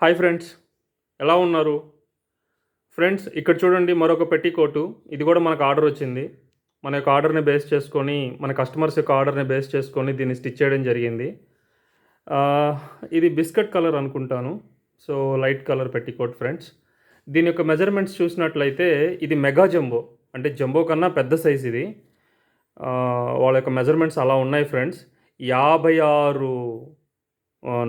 Hi friends ఎలా ఉన్నారు? Friends ఇక్కడ చూడండి మరొక పెట్టికోటు. ఇది కూడా మనకు ఆర్డర్ వచ్చింది. మన యొక్క ఆర్డర్ని బేస్ చేసుకొని మన కస్టమర్స్ యొక్క ఆర్డర్ని బేస్ చేసుకొని దీన్ని స్టిచ్ చేయడం జరిగింది. ఇది బిస్కెట్ కలర్ అనుకుంటాను. So light colour petticoat friends. దీని యొక్క మెజర్మెంట్స్ చూసినట్లయితే ఇది మెగా జంబో. అంటే జంబో కన్నా పెద్ద సైజ్ ఇది. వాళ్ళ యొక్క మెజర్మెంట్స్ అలా ఉన్నాయి ఫ్రెండ్స్. యాభై ఆరు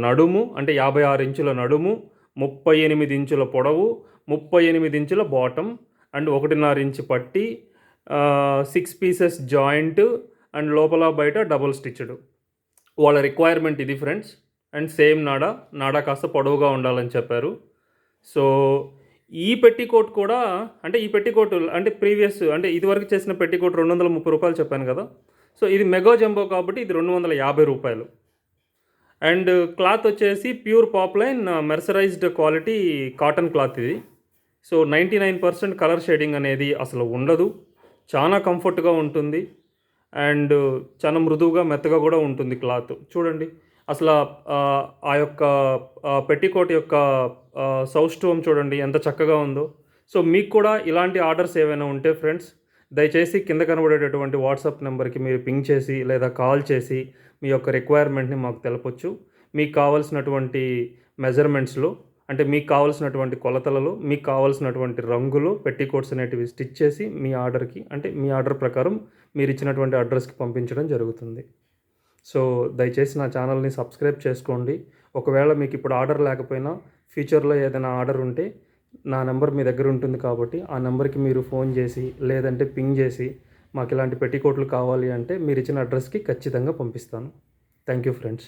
నడుము అంటే యాభై ఆరు ఇంచుల నడుము ముప్పై ఎనిమిది ఇంచుల పొడవు ముప్పై ఎనిమిది ఇంచుల బాటమ్ అండ్ ఒకటిన్నర ఇంచు పట్టి సిక్స్ పీసెస్ జాయింట్ అండ్ లోపల బయట డబుల్ స్టిచ్డ్ వాళ్ళ రిక్వైర్మెంట్ ఇది ఫ్రెండ్స్ అండ్ సేమ్ నాడా నాడా కాస్త పొడవుగా ఉండాలని చెప్పారు. సో ఈ పెట్టికోట్ కూడా అంటే ఈ పెట్టికోట్ అంటే ప్రీవియస్ అంటే ఇదివరకు చేసిన పెట్టికోట్ రెండు వందల ముప్పై రూపాయలు చెప్పాను కదా. సో ఇది మెగా జంబో కాబట్టి ఇది రెండు వందల యాభై రూపాయలు. అండ్ క్లాత్ వచ్చేసి pure poplin mercerised quality cotton cloth ఇది. So ninety nine percent colour shading అనేది అసలు ఉండదు. చాలా కంఫర్ట్గా ఉంటుంది. అండ్ చాలా మృదువుగా మెత్తగా కూడా ఉంటుంది క్లాత్. చూడండి. అసలు ఆ, యొక్క పెట్టికోట్ యొక్క సౌష్ఠవం చూడండి ఎంత చక్కగా ఉందో. సో మీకు కూడా ఇలాంటి ఆర్డర్స్ ఏవైనా ఉంటే ఫ్రెండ్స్ దయచేసి కింద కనబడేటటువంటి వాట్సాప్ నెంబర్కి మీరు పింగ్ చేసి లేదా కాల్ చేసి మీ యొక్క రిక్వైర్మెంట్ని మాకు తెలపొచ్చు. మీకు కావాల్సినటువంటి మెజర్మెంట్స్లో అంటే మీకు కావాల్సినటువంటి కొలతలలో మీకు కావాల్సినటువంటి రంగులు పెట్టికోట్స్ అనేటివి స్టిచ్ చేసి మీ ఆర్డర్కి అంటే మీ ఆర్డర్ ప్రకారం మీరు ఇచ్చినటువంటి అడ్రస్కి పంపించడం జరుగుతుంది. సో దయచేసి నా ఛానల్ని సబ్స్క్రైబ్ చేసుకోండి. ఒకవేళ మీకు ఇప్పుడు ఆర్డర్ లేకపోయినా ఫ్యూచర్లో ఏదైనా ఆర్డర్ ఉంటే నా నెంబర్ మీ దగ్గర ఉంటుంది కాబట్టి ఆ నెంబర్కి మీరు ఫోన్ చేసి లేదంటే పింగ్ చేసి మాకు ఇలాంటి పెట్టికోట్లు కావాలి అంటే మీరు ఇచ్చిన అడ్రస్కి ఖచ్చితంగా పంపిస్తాను. Thank you friends